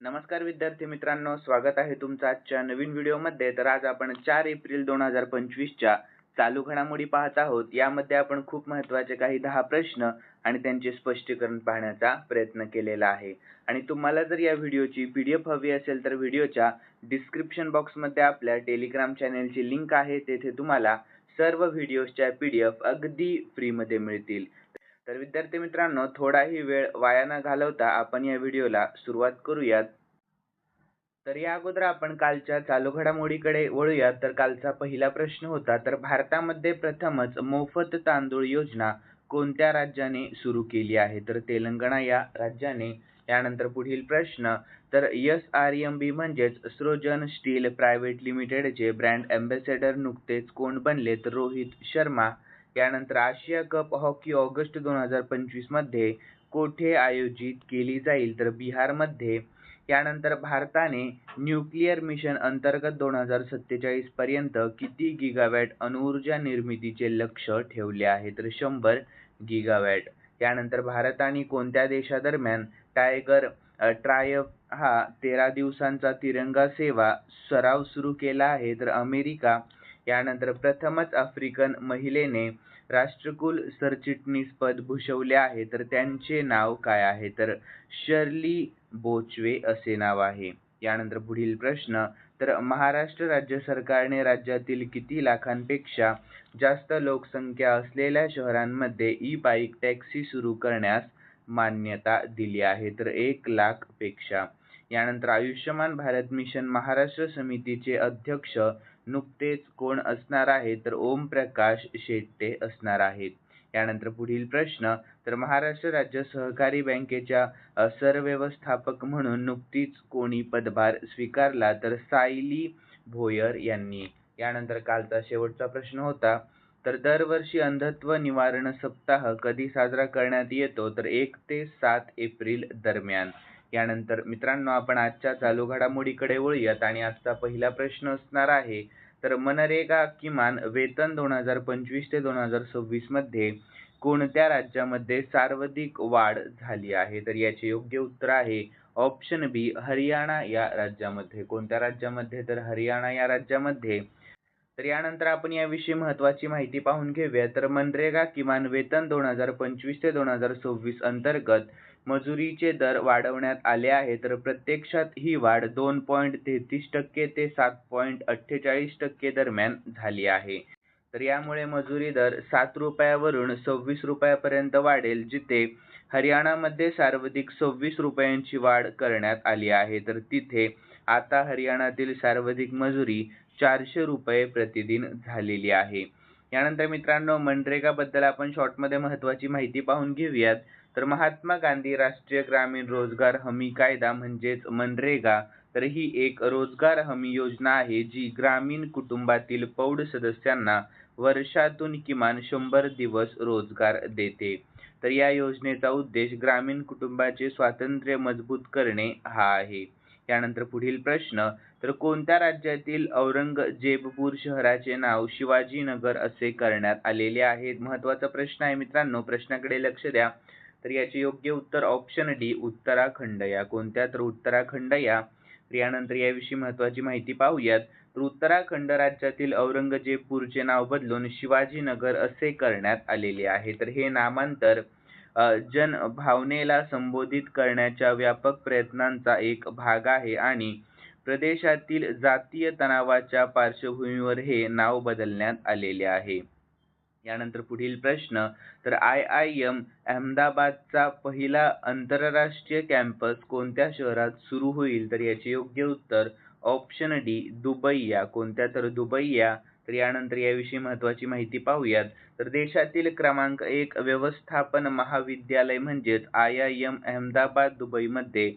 नमस्कार विद्यार्थी मित्रांनो स्वागत आहे तुमचं आजच्या नवीन व्हिडिओमध्ये. तर आज आपण चार एप्रिल दोन हजार पंचवीसच्या चालू घडामोडी पाहत आहोत. यामध्ये आपण खूप महत्त्वाचे काही दहा प्रश्न आणि त्यांचे स्पष्टीकरण पाहण्याचा प्रयत्न केलेला आहे. आणि तुम्हाला जर या व्हिडिओची पी डी एफ हवी असेल तर व्हिडिओच्या डिस्क्रिप्शन बॉक्समध्ये आपल्या टेलिग्राम चॅनेलची लिंक आहे. तेथे तुम्हाला सर्व व्हिडिओजच्या पी डी एफ अगदी फ्रीमध्ये मिळतील. तर विद्यार्थी मित्रांनो थोडाही वेळ वाया न घालवता आपण या व्हिडिओला सुरुवात करूयात. तर या अगोदर आपण कालच्या चालू घडामोडीकडे वळूयात. तर कालचा पहिला प्रश्न होता तर भारतामध्ये प्रथमच मोफत तांदूळ योजना कोणत्या राज्याने सुरू केली आहे? तर तेलंगणा या राज्याने. यानंतर पुढील प्रश्न तर एस आर एम बी म्हणजेच सृजन स्टील प्रायव्हेट लिमिटेडचे ब्रँड अँबॅसेडर नुकतेच कोण बनले तर रोहित शर्मा. यानंतर आशिया कप हॉकी ऑगस्ट दोन हजार पंचवीसमध्ये कोठे आयोजित केली जाईल तर बिहारमध्ये यानंतर भारताने न्यूक्लिअर मिशन अंतर्गत दोन हजार सत्तेचाळीस पर्यंत किती गिगावॅट अणुऊर्जा निर्मितीचे लक्ष ठेवले आहे तर शंभर गिगावॅट यानंतर भारताने कोणत्या देशादरम्यान टायगर ट्रायफ हा तेरा दिवसांचा तिरंगा सेवा सराव सुरू केला आहे तर अमेरिका यानंतर प्रथमच आफ्रिकन महिलेने राष्ट्रकुल सरचिटणीसपद भूषवले आहे. तर त्यांचे नाव काय आहे? तर शर्ली बोचवे असे नाव आहे. यानंतर पुढील प्रश्न तर महाराष्ट्र राज्य सरकारने राज्यातील किती लाखांपेक्षा जास्त लोकसंख्या असलेल्या शहरांमध्ये ई बाईक टॅक्सी सुरू करण्यास मान्यता दिली आहे. तर एक लाखपेक्षा यानंतर आयुष्यमान भारत मिशन महाराष्ट्र समितीचे अध्यक्ष नुकतेच कोण असणार आहे तर ओम प्रकाश शेट्टे असणार आहेत. यानंतर पुढील प्रश्न तर महाराष्ट्र राज्य सहकारी बँकेच्या सरव्यवस्थापक म्हणून नुकतीच कोणी पदभार स्वीकारला तर सायली भोयर यांनी. यानंतर कालचा शेवटचा प्रश्न होता तर दरवर्षी अंधत्व निवारण सप्ताह कधी साजरा करण्यात येतो तर एक ते सात एप्रिल दरम्यान. यानंतर मित्रांनो आपण आजच्या चालू घडामोडीकडे वळूयात आणि आजचा पहिला प्रश्न असणार आहे तर मनरेगा किमान वेतन दोन हजार पंचवीस ते दोन हजार सव्वीसमध्ये कोणत्या राज्यामध्ये सर्वाधिक वाढ झाली आहे? तर याचे योग्य उत्तर आहे ऑप्शन बी हरियाणा या राज्यामध्ये. कोणत्या राज्यामध्ये? तर हरियाणा या राज्यामध्ये. तर यानंतर आपण याविषयी महत्वाची माहिती पाहून घेऊया. तर मनरेगा किमान वेतन दोन हजार पंचवीस ते दोन हजार सव्वीस अंतर्गत मजुरीचे दर वाढवण्यात आले आहे तर प्रत्यक्षात ही वाढ दोन पॉईंट तेहतीस टक्के ते सात पॉईंट अठ्ठेचाळीस टक्के दरम्यान झाली आहे. तर यामुळे मजुरी दर सात रुपयावरून सव्वीस रुपयापर्यंत वाढेल जिथे हरियाणामध्ये सर्वाधिक सव्वीस रुपयांची वाढ करण्यात आली आहे. तर तिथे आता हरियाणातील सर्वाधिक मजुरी चारशे रुपये प्रतिदिन झालेली आहे. यानंतर मित्रांनो मनरेगाबद्दल आपण शॉर्टमध्ये महत्त्वाची माहिती पाहून घेऊयात. तर महात्मा गांधी राष्ट्रीय ग्रामीण रोजगार हमी कायदा म्हणजेच मनरेगा तर ही एक रोजगार हमी योजना आहे जी ग्रामीण कुटुंबातील पौढ सदस्यांना वर्षातून किमान शंभर दिवस रोजगार देते. तर या योजनेचा उद्देश ग्रामीण कुटुंबाचे स्वातंत्र्य मजबूत करणे हा आहे. यानंतर पुढील प्रश्न तर कोणत्या राज्यातील औरंगजेबपूर शहराचे नाव शिवाजीनगर असे करण्यात आलेले आहे महत्त्वाचा प्रश्न आहे मित्रांनो प्रश्नाकडे लक्ष द्या. तर याचे योग्य उत्तर ऑप्शन डी उत्तराखंड. या कोणत्या तर उत्तराखंड या? यानंतर याविषयी महत्वाची माहिती पाहूयात. तर उत्तराखंड राज्यातील औरंगजेबपूरचे नाव बदलून शिवाजीनगर असे करण्यात आलेले आहे. तर हे नामांतर जन भावनेला संबोधित करण्याच्या व्यापक प्रयत्नांचा एक भाग आहे आणि प्रदेशातील जातीय तणावाच्या पार्श्वभूमीवर हे नाव बदलण्यात आलेले आहे. यानंतर पुढील प्रश्न तर आय आय एम अहमदाबादचा पहिला आंतरराष्ट्रीय कॅम्पस कोणत्या शहरात सुरू होईल? तर याचे योग्य उत्तर ऑप्शन डी दुबई या कोणत्या? तर दुबई या तर यानंतर याविषयी महत्वाची माहिती पाहूयात. तर देशातील क्रमांक एक व्यवस्थापन महाविद्यालय म्हणजेच आय आय एम अहमदाबाद दुबईमध्ये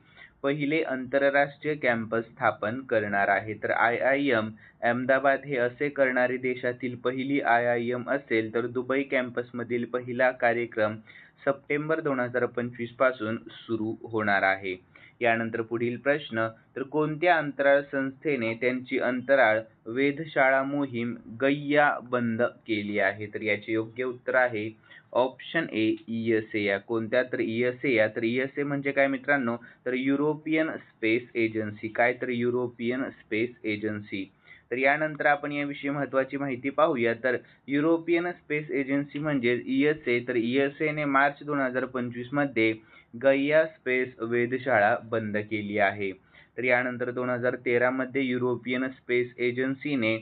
पहिले आंतरराष्ट्रीय कॅम्पस स्थापन करणार आहे. तर आय आय एम अहमदाबाद हे असे करणारी देशातील पहिली आय आय एम असेल तर दुबई कॅम्पसमधील पहिला कार्यक्रम सप्टेंबर दोन हजार पंचवीसपासून सुरू होणार आहे. यानंतर पुढील प्रश्न तर कोणत्या अंतराळ संस्थेने त्यांची अंतराळ वेधशाळा मोहीम गय्या बंद केली आहे? तर याचे योग्य उत्तर आहे ऑप्शन ए या कोणत्या तर या तर ए म्हणजे काय मित्रांनो? तर युरोपियन स्पेस एजन्सी काय तर युरोपियन स्पेस एजन्सी तर यानंतर आपण याविषयी महत्वाची माहिती पाहूया. तर युरोपियन स्पेस एजन्सी म्हणजे ए तर ने मार्च दोन हजार पंचवीसमध्ये गैया स्पेस वेधशाळा बंद केली आहे. तर यानंतर दोन हजार तेरामध्ये युरोपियन स्पेस एजन्सीने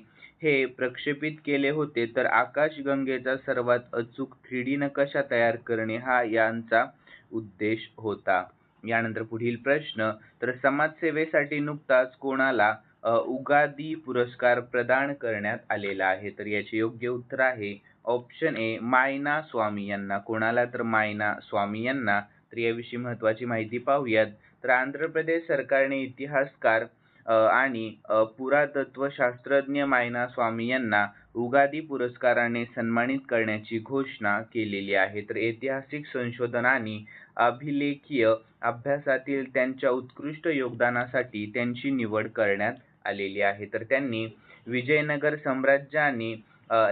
हे प्रक्षेपित केले होते. तर आकाशगंगेचा सर्वात अचूक थ्री डी नकाशा तयार करणे हा यांचा उद्देश होता. यानंतर पुढील प्रश्न तर समाजसेवेसाठी नुकताच कोणाला उगादी पुरस्कार प्रदान करण्यात आलेला आहे? तर याचे योग्य उत्तर आहे ऑप्शन ए मायना स्वामी यांना. कोणाला तर मायना स्वामी यांना तर याविषयी माहिती पाहूयात. तर आंध्र प्रदेश सरकारने इतिहासकार आणि पुरातत्व शास्त्रज्ञ मायना स्वामी यांना उगादी पुरस्काराने सन्मानित करण्याची घोषणा केलेली आहे. तर ऐतिहासिक संशोधन आणि अभिलेखीय अभ्यासातील त्यांच्या उत्कृष्ट योगदानासाठी त्यांची निवड करण्यात आलेली आहे. तर त्यांनी विजयनगर साम्राज्य आणि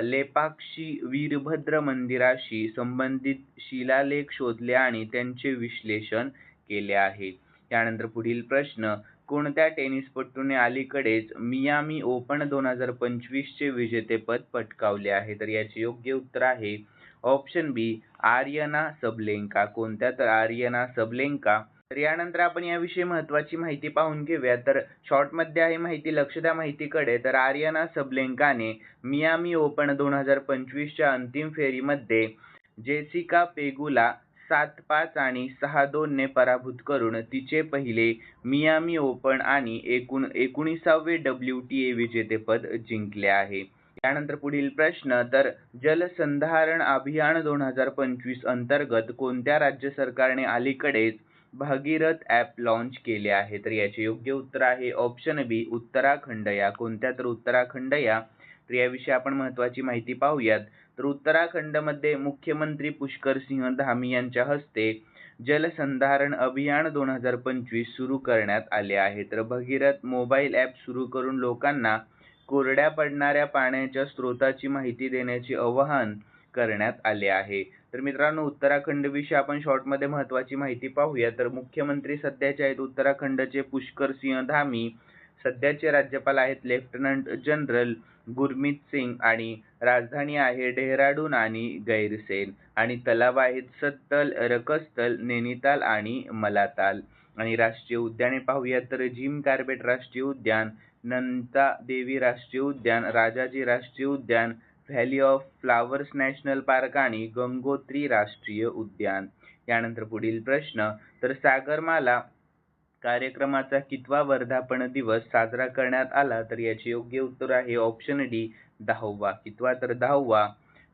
लेपाक्षी वीरभद्र मंदिराशी संबंधित शिलालेख शोधले आणि त्यांचे विश्लेषण केले आहे. त्यानंतर पुढील प्रश्न कोणत्या टेनिसपटूने अलीकडेच मियामी ओपन दोन हजार पंचवीसचे विजेतेपद पटकावले आहे? तर याचे योग्य उत्तर आहे ऑप्शन बी आर्यना सबलेंका. कोणत्या तर आर्यना सबलेंका? तर यानंतर आपण याविषयी महत्वाची माहिती पाहून घेऊया तर शॉर्टमध्ये आहे माहिती लक्ष द्या माहितीकडे तर आर्यना सबलेंकाने मियामी ओपन दोन हजार पंचवीसच्या अंतिम फेरीमध्ये जेसिका पेगुला सात पाच आणि सहा दोन ने पराभूत करून तिचे पहिले मियामी ओपन आणि एकूण एकोणीसावे डब्ल्यू टी ए विजेतेपद जिंकले आहे. त्यानंतर पुढील प्रश्न तर जलसंधारण अभियान दोन हजार पंचवीस अंतर्गत कोणत्या राज्य सरकारने अलीकडेच भागीरथ ॲप लॉन्च केले आहे. तर याचे योग्य उत्तर आहे ऑप्शन बी उत्तराखंड. या कोणत्या तर उत्तराखंड या? तर याविषयी आपण महत्त्वाची माहिती पाहूयात. तर उत्तराखंडमध्ये मुख्यमंत्री पुष्कर सिंह धामी यांच्या हस्ते जलसंधारण अभियान दोन हजार पंचवीस सुरू करण्यात आले आहे. तर भगीरथ मोबाईल ॲप सुरू करून लोकांना कोरड्या पडणाऱ्या पाण्याच्या स्रोताची माहिती देण्याचे आवाहन करण्यात आले आहे. तर मित्रांनो उत्तराखंडविषयी आपण शॉर्टमध्ये महत्वाची माहिती पाहूया. तर मुख्यमंत्री सध्याचे आहेत उत्तराखंडचे पुष्कर सिंह धामी सध्याचे राज्यपाल आहेत लेफ्टनंट जनरल गुरमीत सिंग आणि राजधानी आहे डेहराडून आणि गैरसेन. आणि तलाव आहेत सत्तल रकस्तल नैनिताल आणि मलाताल. आणि राष्ट्रीय उद्याने पाहूया तर जिम कार्बेट राष्ट्रीय उद्यान नंता देवी राष्ट्रीय उद्यान राजाजी राष्ट्रीय उद्यान Valley of Flowers National Park आणि गंगोत्री राष्ट्रीय उद्यान. यानंतर पुढील प्रश्न तर सागरमाला कार्यक्रमाचा कितवा वर्धापन दिवस साजरा करण्यात आला? तर याचे योग्य उत्तर आहे ऑप्शन डी दहावा. कितवा? तर दहावा.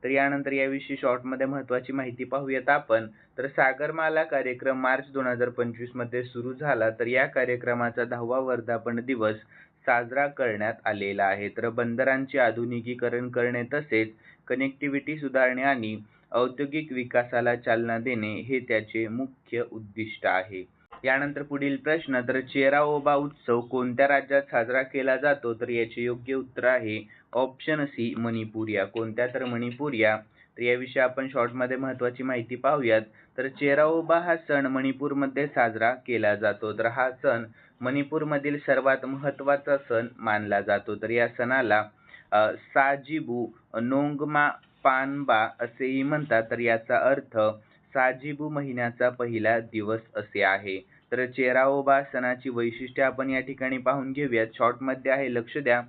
तर यानंतर याविषयी शॉर्टमध्ये महत्वाची माहिती पाहूयात आपण. तर सागरमाला कार्यक्रम मार्च दोन हजार पंचवीसमध्ये सुरू झाला. तर या कार्यक्रमाचा दहावा वर्धापन दिवस साजरा करण्यात आलेला आहे. तर बंदरांचे आधुनिकीकरण करणे तसेच कनेक्टिव्हिटी सुधारणे आणि औद्योगिक विकासाला चालना देणे हे त्याचे मुख्य उद्दिष्ट आहे. यानंतर पुढील प्रश्न तर चेरा ओबा उत्सव कोणत्या राज्यात साजरा केला जातो? तर याचे योग्य उत्तर आहे ऑप्शन सी मणिपूर या कोणत्या? तर मणिपूर या तर याविषयी आपण शॉर्टमध्ये महत्वाची माहिती पाहूयात. तर चेराओबा हा सण मणिपूरमध्ये साजरा केला जातो. तर हा सण मणिपूरमधील सर्वात महत्त्वाचा सण मानला जातो. तर या सणाला साजिबू नोंगमा पानबा असेही म्हणतात. तर याचा अर्थ साजिबू महिन्याचा पहिला दिवस असे आहे. तर चेराओबा सणाची वैशिष्ट्ये आपण या ठिकाणी पाहून घेऊयात. शॉर्टमध्ये आहे लक्ष द्या.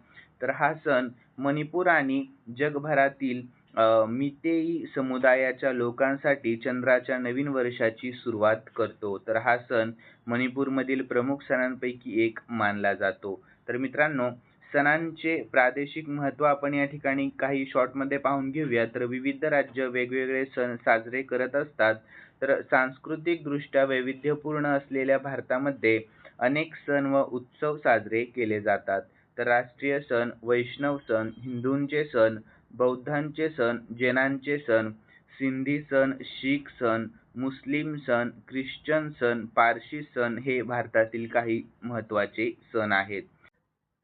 तर हा सण मणिपूर आणि जगभरातील मितेई समुदायाच्या लोकांसाठी चंद्राच्या नवीन वर्षाची सुरुवात करतो. तर हा सण मणिपूरमधील प्रमुख सणांपैकी एक मानला जातो. तर मित्रांनो सणांचे प्रादेशिक महत्त्व आपण या ठिकाणी काही शॉर्टमध्ये पाहून घेऊया. तर विविध राज्य वेगवेगळे सण साजरे करत असतात. तर सांस्कृतिकदृष्ट्या वैविध्यपूर्ण असलेल्या भारतामध्ये अनेक सण व उत्सव साजरे केले जातात. तर राष्ट्रीय सण वैष्णव सण हिंदूंचे सण बौद्धांचे सण जैनांचे सण सिंधी सण शीख सण मुस्लिम सण ख्रिश्चन सण पारशी सण हे भारतातील काही महत्त्वाचे सण आहेत.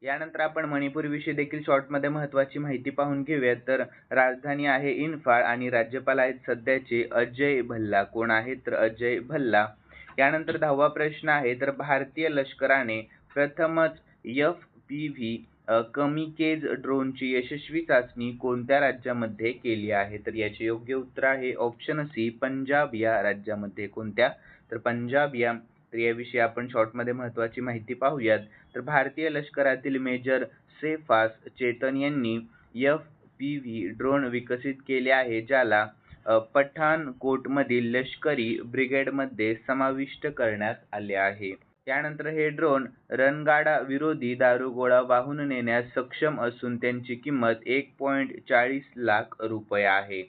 यानंतर आपण मणिपूर विषयी देखील शॉर्टमध्ये महत्त्वाची माहिती पाहून घेऊयात. तर राजधानी आहे इन्फाळ आणि राज्यपाल आहेत सध्याचे अजय भल्ला. कोण आहेत? तर अजय भल्ला. यानंतर दहावा प्रश्न आहे. तर भारतीय लष्कराने प्रथमच F P V kamikaze ड्रोनची यशस्वी चाचणी कोणत्या राज्यामध्ये केली आहे? तर याचे योग्य उत्तर आहे ऑप्शन सी पंजाब या राज्यामध्ये. कोणत्या? तर पंजाब या. तर याविषयी आपण शॉर्टमध्ये महत्त्वाची माहिती पाहूयात. तर भारतीय लष्करातील मेजर सेफास चेतन यांनी एफ पी व्ही ड्रोन विकसित केले आहे ज्याला पठाणकोटमधील लष्करी ब्रिगेडमध्ये समाविष्ट करण्यात आले आहे. त्यानंतर हे ड्रोन रणगाडा विरोधी दारुगोळा वाहून नेण्यास सक्षम असून त्यांची किंमत एक पॉईंट चाळीस लाख रुपये आहे.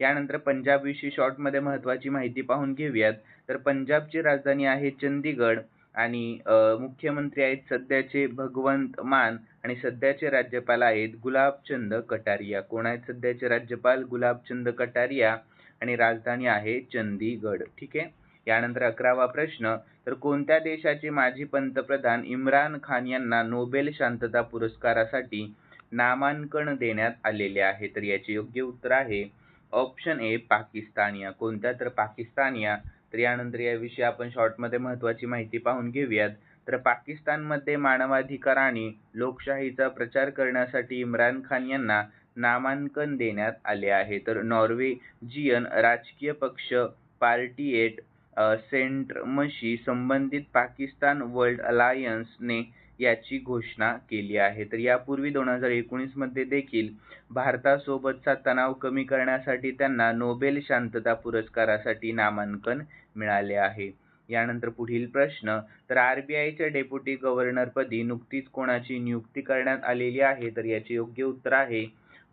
यानंतर पंजाब विषयी शॉर्टमध्ये महत्त्वाची माहिती पाहून घेऊयात. तर पंजाबची राजधानी आहे चंदीगड आणि मुख्यमंत्री आहेत सध्याचे भगवंत मान आणि सध्याचे राज्यपाल आहेत गुलाबचंद कटारिया. कोण आहेत सध्याचे राज्यपाल? गुलाबचंद कटारिया आणि राजधानी आहे चंदीगड. ठीक आहे? यानंतर अकरावा प्रश्न तर कोणत्या देशाचे माजी पंतप्रधान इम्रान खान यांना नोबेल शांतता पुरस्कारासाठी नामांकन देण्यात आलेले आहे? तर याचे योग्य उत्तर आहे ऑप्शन ए पाकिस्तानिया कोणत्या? तर पाकिस्तानिया तर यानंतर याविषयी आपण शॉर्टमध्ये महत्त्वाची माहिती पाहून घेऊयात. तर पाकिस्तानमध्ये मानवाधिकार आणि लोकशाहीचा प्रचार करण्यासाठी इम्रान खान यांना नामांकन देण्यात आले आहे. तर नॉर्वेजियन राजकीय पक्ष पार्टी एट सेंट्रमशी संबंधित पाकिस्तान वर्ल्ड अलायन्सने याची घोषणा केली आहे. तर यापूर्वी दोन हजार एकोणीसमध्ये देखील भारतासोबतचा तणाव कमी करण्यासाठी त्यांना नोबेल शांतता पुरस्कारासाठी नामांकन मिळाले आहे. यानंतर पुढील प्रश्न तर आरबीआयच्या डेप्युटी गव्हर्नरपदी नुकतीच कोणाची नियुक्ती करण्यात आलेली आहे? तर याचे योग्य उत्तर आहे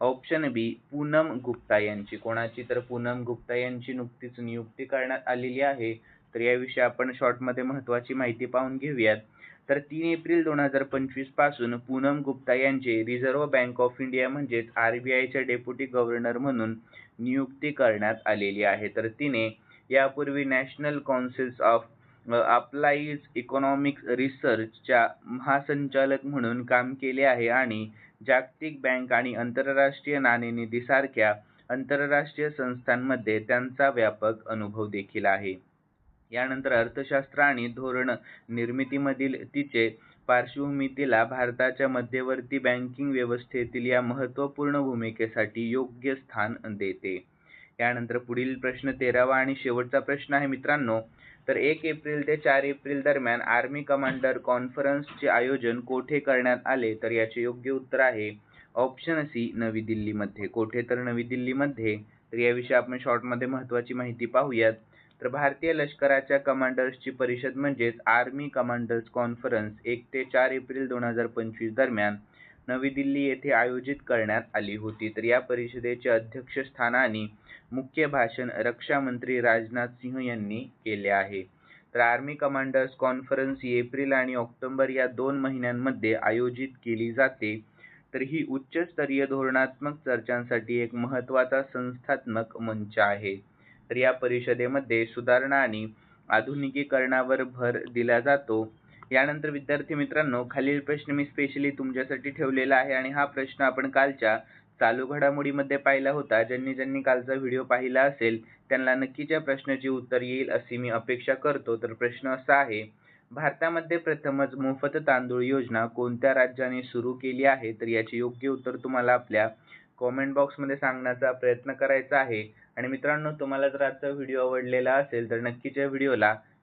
ऑप्शन बी पूनम गुप्ता यांची. कोणाची तर पूनम गुप्ता यांची नुकतीच नियुक्ती करण्यात आलेली आहे. तर याविषयी आपण शॉर्टमध्ये महत्त्वाची माहिती पाहून घेऊयात. तर तीन एप्रिल दोन हजार पंचवीसपासून पूनम गुप्ता यांचे रिझर्व्ह बँक ऑफ इंडिया म्हणजेच आर बी आयच्या डेप्युटी गव्हर्नर म्हणून नियुक्ती करण्यात आलेली आहे. तर तिने यापूर्वी National Councils of Applied Economics रिसर्चच्या महासंचालक म्हणून काम केले आहे आणि जागतिक बँक आणि आंतरराष्ट्रीय नाणेनिधीसारख्या आंतरराष्ट्रीय संस्थांमध्ये त्यांचा व्यापक अनुभव देखील आहे. यानंतर अर्थशास्त्र आणि धोरण निर्मितीमधील तिचे पार्श्वभूमी तिला भारताच्या मध्यवर्ती बँकिंग व्यवस्थेतील या महत्त्वपूर्ण भूमिकेसाठी योग्य स्थान देते. यानंतर पुढील प्रश्न तेरावा आणि शेवटचा प्रश्न आहे मित्रांनो. तर एक एप्रिल ते चार एप्रिल दरम्यान आर्मी कमांडर कॉन्फरन्सचे आयोजन कोठे करण्यात आले तर याचे योग्य उत्तर आहे. ऑप्शन सी नवी दिल्लीमध्ये. कोठे तर नवी दिल्लीमध्ये. तर याविषयी आपण शॉर्टमध्ये महत्त्वाची माहिती पाहूयात. तर भारतीय लष्कराच्या कमांडर्सची परिषद म्हणजेच आर्मी कमांडर्स कॉन्फरन्स एक ते चार एप्रिल दोन हजार पंचवीस दरम्यान नवी दिल्ली येथे आयोजित करण्यात आली होती. तर या परिषदेचे अध्यक्षस्थानाने मुख्य भाषण रक्षामंत्री राजनाथ सिंह यांनी केले आहे. तर आर्मी कमांडर्स कॉन्फरन्स ही एप्रिल आणि ऑक्टोबर या दोन महिन्यांमध्ये आयोजित केली जाते. तर ही उच्चस्तरीय धोरणात्मक चर्चांसाठी एक महत्त्वाचा संस्थात्मक मंच आहे. तर या परिषदेमध्ये सुधारणा आणि आधुनिकीकरणावर भर दिला जातो. यानंतर विद्यार्थी मित्रांनो खालील प्रश्न मी स्पेशली तुमच्यासाठी ठेवलेला आहे आणि हा प्रश्न आपण कालच्या चालू घडामोडीमध्ये पाहिला होता. ज्यांनी ज्यांनी कालचा व्हिडिओ पाहिला असेल त्यांना नक्कीच या प्रश्नाचे उत्तर येईल अशी मी अपेक्षा करतो. तर प्रश्न असा आहे भारतामध्ये प्रथमच मोफत तांदूळ योजना कोणत्या राज्याने सुरू केली आहे? तर याचे योग्य उत्तर तुम्हाला आपल्या कॉमेंट बॉक्समध्ये सांगण्याचा प्रयत्न करायचा आहे. आणि मित्रांनो तुम्हाला जर आजचा व्हिडिओ आवडलेला असेल तर नक्कीच या व्हिडिओला